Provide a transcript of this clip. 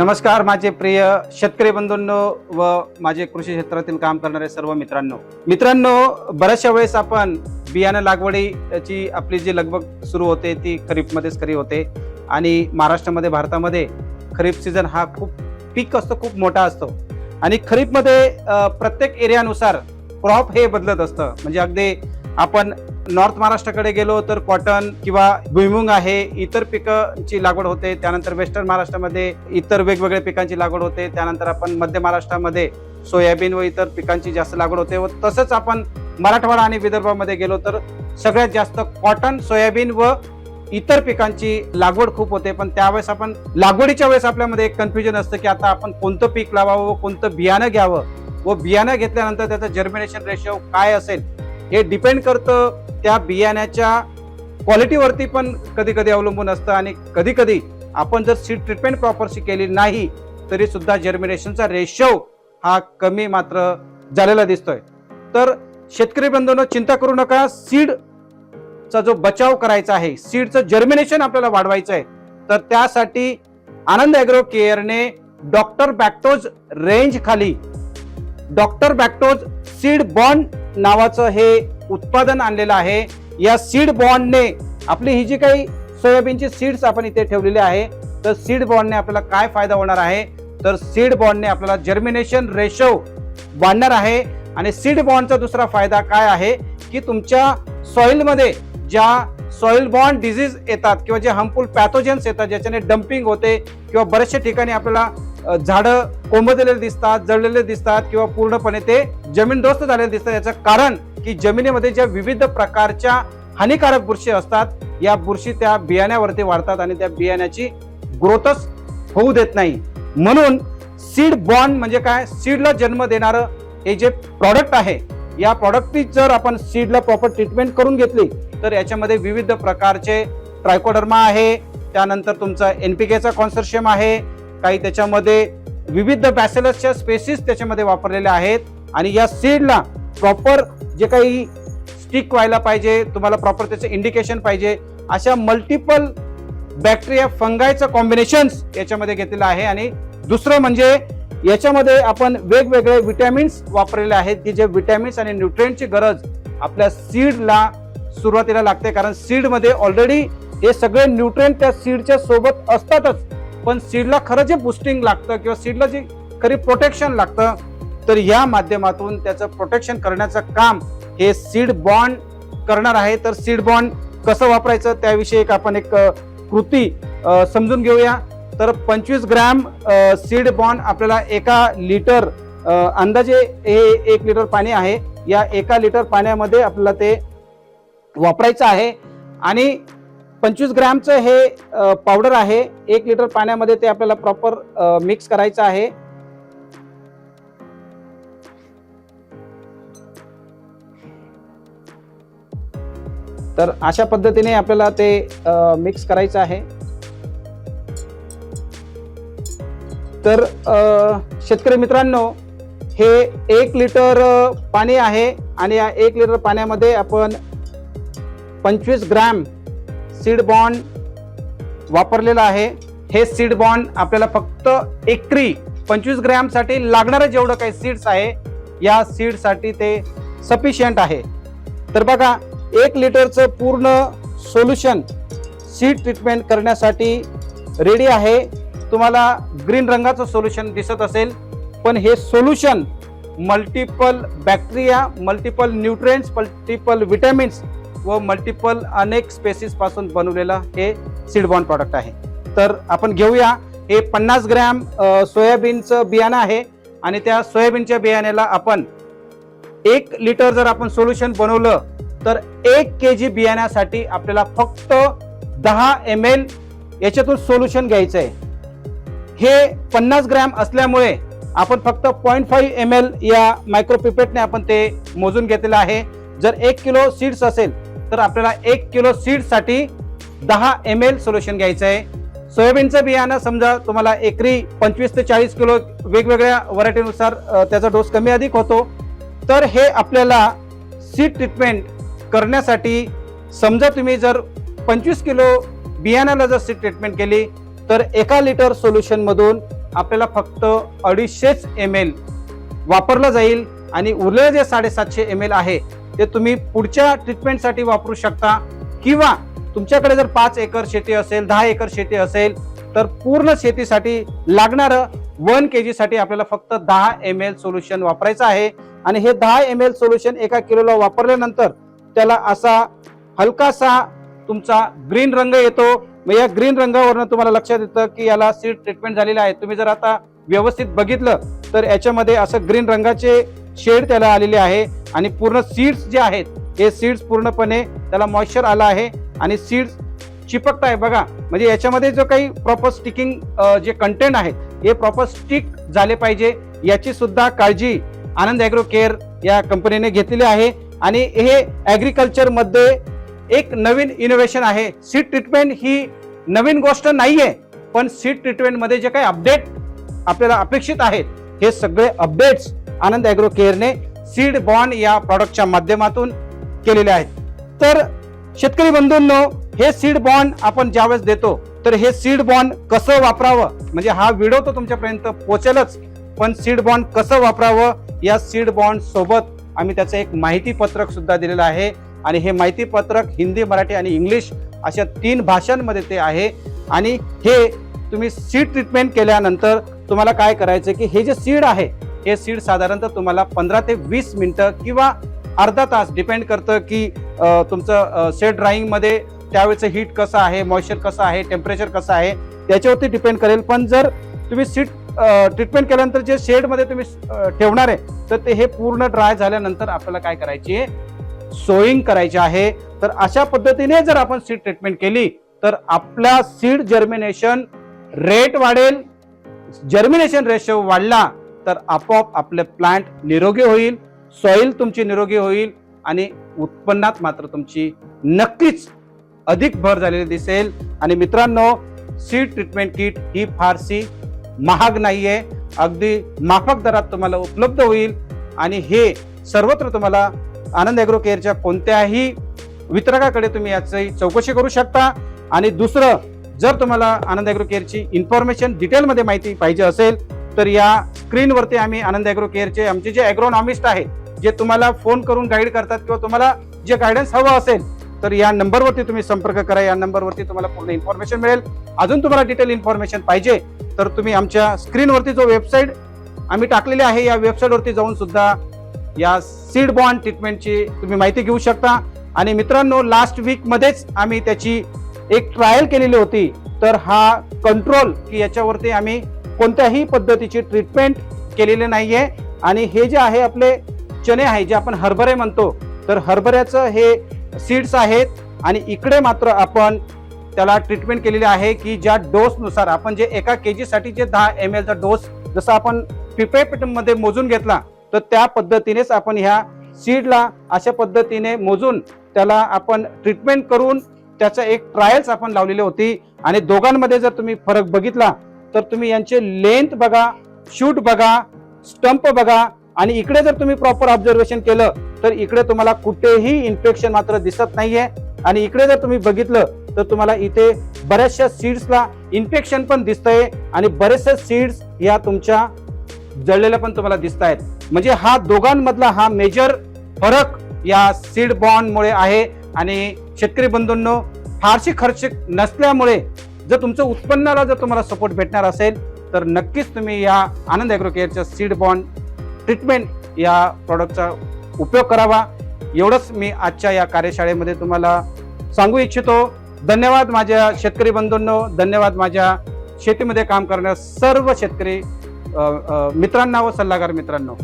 नमस्कार माझे प्रिय शेतकरी बंधूंनो व माझे कृषी क्षेत्रातील काम करणारे सर्व मित्रांनो. मित्रांनो बऱ्याचशा वेळेस आपण बियाणं लागवडीची आपली जी लगबग सुरू होते ती खरीपमध्येच खरी होते. आणि महाराष्ट्रामध्ये भारतामध्ये खरीप सीझन हा खूप पीक असतो खूप मोठा असतो. आणि खरीपमध्ये प्रत्येक एरियानुसार क्रॉप हे बदलत असतं. म्हणजे अगदी आपण नॉर्थ महाराष्ट्राकडे गेलो तर कॉटन किंवा भुईमुंग आहे इतर पिकांची लागवड होते. त्यानंतर वेस्टर्न महाराष्ट्रामध्ये इतर वेगवेगळ्या पिकांची लागवड होते. त्यानंतर आपण मध्य महाराष्ट्रामध्ये सोयाबीन व इतर पिकांची जास्त लागवड होते व तसंच आपण मराठवाडा आणि विदर्भामध्ये गेलो तर सगळ्यात जास्त कॉटन सोयाबीन व इतर पिकांची लागवड खूप होते. पण त्यावेळेस आपण लागवडीच्या वेळेस आपल्यामध्ये एक कन्फ्युजन असतं की आता आपण कोणतं पीक लावावं व कोणतं बियाणं घ्यावं व बियाणं घेतल्यानंतर त्याचं जर्मिनेशन रेशो काय असेल हे डिपेंड करतं त्या बियाण्याच्या क्वालिटीवरती पण कधी कधी अवलंबून असतं आणि कधी कधी आपण जर सीड ट्रीटमेंट प्रॉपरशी केली नाही तरी सुद्धा जर्मिनेशनचा रेशो हा कमी मात्र झालेला दिसतोय. तर शेतकरी बंधूंनो चिंता करू नका. सीडचा जो बचाव करायचा आहे सीडचं जर्मिनेशन आपल्याला वाढवायचं आहे तर त्यासाठी आनंद ॲग्रो केअरने डॉक्टर बॅक्टोज रेंज खाली डॉक्टर बॅक्टोज सीड बॉन्ड नावाचं हे उत्पादन आणलेलं आहे. या सीड बॉन्डने आपली ही जी काही सोयाबीनची सीड्स आपण इथे ठेवलेली आहे तर सीड बॉन्डने आपल्याला काय फायदा होणार आहे? तर सीड बॉन्डने आपल्याला जर्मिनेशन रेशो वाढणार आहे. आणि सीड बॉन्डचा दुसरा फायदा काय आहे? की तुमच्या सॉइलमध्ये ज्या सॉइल बॉन्ड डिझीज येतात किंवा जे हार्मफुल पॅथोजन्स येतात ज्याच्याने डम्पिंग होते किंवा बऱ्याचशा ठिकाणी आपल्याला झाडं कोंबजलेले दिसतात जळलेले दिसतात किंवा पूर्णपणे ते जमीनदोस्त झालेले दिसतात. याचं कारण की जमिनीमध्ये ज्या विविध प्रकारच्या हानिकारक बुरशी असतात या बुरशी त्या बियाण्यावरती वाढतात आणि त्या बियाण्याची ग्रोथच होऊ देत नाही. म्हणून सीड बॉन्ड म्हणजे काय? सीडला जन्म देणारं हे जे प्रॉडक्ट आहे या प्रॉडक्टची जर आपण सीडला प्रॉपर ट्रीटमेंट करून घेतली तर याच्यामध्ये विविध प्रकारचे ट्रायकोडर्मा आहे त्यानंतर तुमचा एनपीकेचा कॉन्सर्शियम आहे काही त्याच्यामध्ये विविध बॅसेलसच्या स्पेसिस त्याच्यामध्ये वापरलेल्या आहेत. आणि या सीडला प्रॉपर जे काही स्टिक व्हायला पाहिजे तुम्हाला प्रॉपर त्याचं इंडिकेशन पाहिजे अशा मल्टिपल बॅक्टेरिया फंगायचं कॉम्बिनेशन्स याच्यामध्ये घेतलेलं आहे. आणि दुसरं म्हणजे याच्यामध्ये आपण वेगवेगळे विटॅमिन्स वापरलेले आहेत की जे विटॅमिन्स आणि न्यूट्रिएंटची गरज आपल्या सीडला सुरुवातीला लागते. कारण सीडमध्ये ऑलरेडी हे सगळे न्यूट्रिएंट त्या सीडच्या सोबत असतातच. पण सीडला खरं जे बुस्टिंग लागतं किंवा सीडला जे खरी प्रोटेक्शन लागतं तर या माध्यमातून त्याचं प्रोटेक्शन करण्याचं काम हे सीड बॉन्ड करणार आहे. तर सीड बॉन्ड कसं वापरायचं? त्याविषयी एक आपण एक कृती समजून घेऊया. तर पंचवीस ग्रॅम सीड बॉन्ड आपल्याला एका लिटर अंदाजे हे एक लिटर पाणी आहे. या एका लिटर पाण्यामध्ये आपल्याला ते वापरायचं आहे. आणि पंचवीस ग्रॅमचं हे पावडर आहे. एक लिटर पाण्यामध्ये ते आपल्याला प्रॉपर मिक्स करायचं आहे. तर अशा पद्धतीने आपल्याला ते मिक्स करायचं आहे. तर शेतकरी मित्रांनो हे एक लिटर पाणी आहे आणि या एक लिटर पाण्यामध्ये आपण पंचवीस ग्रॅम सीड बॉन्ड वापरलेलं आहे. हे सीड बॉन्ड आपल्याला फक्त एकरी पंचवीस ग्रॅमसाठी लागणारं जेवढं काही सीड्स आहे या सीडसाठी ते सफिशियंट आहे. तर बघा एक लिटरचं पूर्ण सोल्युशन सीड ट्रीटमेंट करण्यासाठी रेडी आहे. तुम्हाला ग्रीन रंगाचं सोल्युशन दिसत असेल पण हे solution multiple bacteria multiple nutrients multiple vitamins व मल्टिपल अनेक स्पेसिसपासून बनवलेलं हे सीडबॉन प्रॉडक्ट आहे. तर आपण घेऊया. हे पन्नास ग्रॅम सोयाबीनचं बियाणं आहे आणि त्या सोयाबीनच्या बियाण्याला आपण एक लिटर जर आपण सोल्युशन बनवलं तर एक के जी बियाण्यासाठी आपल्याला फक्त दहा एम एल याच्यातून सोल्युशन घ्यायचं आहे हे पन्नास ग्रॅम असल्यामुळे आपण फक्त पॉईंट फाईव्ह एम एल या मायक्रोपिपेटने आपण ते मोजून घेतलेलं आहे. जर एक किलो सीड्स असेल तर आपल्याला एक किलो सीडसाठी दहा एम एल सोल्युशन घ्यायचं आहे. सोयाबीनचं बियाणं समजा तुम्हाला एकरी पंचवीस ते चाळीस किलो वेगवेगळ्या व्हरायटीनुसार त्याचा डोस कमी अधिक होतो. तर हे आपल्याला सीड ट्रीटमेंट करण्यासाठी समजा तुम्ही जर पंचवीस किलो बियाण्याला जर सीड ट्रीटमेंट केली तर एका लिटर सोल्युशनमधून आपल्याला फक्त अडीचशेच एम एल वापरलं जाईल आणि उरलेलं जे साडेसातशे एम एल आहे ते तुम्ही पुढच्या ट्रीटमेंटसाठी वापरू शकता. किंवा तुमच्याकडे जर पाच एकर शेती असेल दहा एकर शेती असेल तर पूर्ण शेतीसाठी लागणारं वन के जीसाठी आपल्याला फक्त दहा एम एल सोल्युशन वापरायचं आहे. आणि हे दहा एम एल सोल्युशन एका किलोला वापरल्यानंतर त्याला असा हलकासा तुमचा ग्रीन रंग येतो. मग या ग्रीन रंगावरनं तुम्हाला लक्षात येतं की याला सीड ट्रीटमेंट झालेलं आहे. तुम्ही जर आता व्यवस्थित बघितलं तर याच्यामध्ये असं ग्रीन रंगाचे शेड त्याला आलेले आहे. आणि पूर्ण सीड्स जे आहेत हे सीड्स पूर्णपणे त्याला मॉइश्चर आला आहे आणि सीड्स चिपकत आहे बघा म्हणजे याच्यामध्ये जो काही प्रॉपर स्टिकिंग जे कंटेंट आहे हे प्रॉपर स्टिक झाले पाहिजे. याची सुद्धा काळजी आनंद ॲग्रो केअर या कंपनीने घेतलेली आहे. आणि हे ॲग्रिकल्चरमध्ये एक नवीन इनोव्हेशन आहे. सीड ट्रीटमेंट ही नवीन गोष्ट नाही आहे पण सीड ट्रीटमेंटमध्ये जे काही अपडेट आपल्याला अपेक्षित आहेत हे सगळे अपडेट्स आनंद ॲग्रो केअरने सीड बॉन्ड या प्रॉडक्टच्या माध्यमातून केलेले आहेत. तर शेतकरी बंधूंनो हे सीड बॉन्ड आपण ज्यावेळेस देतो तर हे सीड बॉन्ड कसं वापरावं? म्हणजे हा व्हिडिओ तर तुमच्यापर्यंत पोचेलच पण सीड बॉन्ड कसं वापरावं? या सीड बॉन्ड सोबत आम्ही त्याचं एक माहिती पत्रक सुद्धा दिलेलं आहे. आणि हे माहिती पत्रक हिंदी मराठी आणि इंग्लिश अशा तीन भाषांमध्ये ते आहे. आणि हे तुम्ही सीड ट्रीटमेंट केल्यानंतर तुम्हाला काय करायचं की हे जे सीड आहे हे सीड साधारणतः तुम्हाला पंधरा ते वीस मिनटं किंवा अर्धा तास डिपेंड करतं की तुमचं सेट ड्राईंगमध्ये त्यावेळेचं हीट कसं आहे मॉइश्चर कसं आहे टेम्परेचर कसं आहे त्याच्यावरती डिपेंड करेल. पण जर तुम्ही सीट ट्रीटमेंट केल्यानंतर जे शेडमध्ये तुम्ही ठेवणार आहे तर ते हे पूर्ण ड्राय झाल्यानंतर आपल्याला काय करायची आहे? सोईंग करायची आहे. तर अशा पद्धतीने जर आपण सीड ट्रीटमेंट केली तर आपला सीड जर्मिनेशन रेट वाढेल. जर्मिनेशन रेशो वाढला तर आपोआप आपले प्लांट निरोगी होईल सॉइल तुमची निरोगी होईल आणि उत्पन्नात मात्र तुमची नक्कीच अधिक भर झालेली दिसेल. आणि मित्रांनो सीड ट्रीटमेंट किट ही फारशी महाग नाही आहे अगदी माफक दरात तुम्हाला उपलब्ध होईल. आणि हे सर्वत्र तुम्हाला आनंद ॲग्रो केअरच्या कोणत्याही वितरकाकडे तुम्ही याची चौकशी करू शकता. आणि दुसरं जर तुम्हाला आनंद ॲग्रो केअरची इन्फॉर्मेशन डिटेलमध्ये माहिती पाहिजे असेल तर या स्क्रीनवरती आम्ही आनंद ॲग्रो केअरचे आमचे जे ॲग्रोनॉमिस्ट आहे जे तुम्हाला फोन करून गाईड करतात किंवा तुम्हाला जे गायडन्स हवं असेल तर या नंबरवरती तुम्ही संपर्क करा या नंबरवरती तुम्हाला पूर्ण इन्फॉर्मेशन मिळेल. अजून तुम्हाला डिटेल इन्फॉर्मेशन पाहिजे तर तुम्ही आमच्या स्क्रीनवरती जो वेबसाईट आम्ही टाकलेली आहे या वेबसाईटवरती जाऊन सुद्धा या सीड बॉन्ड ट्रीटमेंटची तुम्ही माहिती घेऊ शकता. आणि मित्रांनो लास्ट वीकमध्येच आम्ही त्याची एक ट्रायल केलेली होती. तर हा कंट्रोल की याच्यावरती आम्ही कोणत्याही पद्धतीची ट्रीटमेंट केलेले नाही आहे आणि हे जे आहे आपले चणे आहे जे आपण हरभरे म्हणतो तर हरभऱ्याचं हे सीड्स आहेत. आणि इकडे मात्र आपण त्याला ट्रीटमेंट केलेली आहे की ज्या डोसनुसार आपण जे एका के जीसाठी जे दहा एम एलचा डोस जसा आपण मध्ये मोजून घेतला तर त्या पद्धतीनेच आपण ह्या सीडला अशा पद्धतीने मोजून त्याला आपण ट्रीटमेंट करून त्याचं एक ट्रायल्स आपण लावलेली होती. आणि दोघांमध्ये जर तुम्ही फरक बघितला तर तुम्ही यांचे लेंथ बघा शूट बघा स्टंप बघा आणि इकडे जर तुम्ही प्रॉपर ऑब्झर्वेशन केलं तर इकडे तुम्हाला कुठेही इन्फेक्शन मात्र दिसत नाहीये. आणि इकडे जर तुम्ही बघितलं तर तुम्हाला इथे बऱ्याचशा सीड्सला इन्फेक्शन पण दिसतंय आणि बरेचसे सीड्स या तुमच्या जळलेल्या पण तुम्हाला दिसत आहेत म्हणजे हा दोघांमधला हा मेजर फरक या सीड बॉन्डमुळे आहे. आणि शेतकरी बंधूंनो फारशी खर्च नसल्यामुळे जर तुमचं उत्पन्नाला जर तुम्हाला सपोर्ट भेटणार असेल तर नक्कीच तुम्ही या आनंद ॲग्रो केअरच्या सीड बॉन्ड ट्रीटमेंट या प्रॉडक्टचा उपयोग करावा. एवढंच मी आजच्या या कार्यशाळेमध्ये तुम्हाला सांगू इच्छितो. धन्यवाद माझ्या शेतकरी बंधूंनो. धन्यवाद माझ्या शेतीमध्ये काम करणाऱ्या सर्व शेतकरी मित्रांना व सल्लागार मित्रांनो.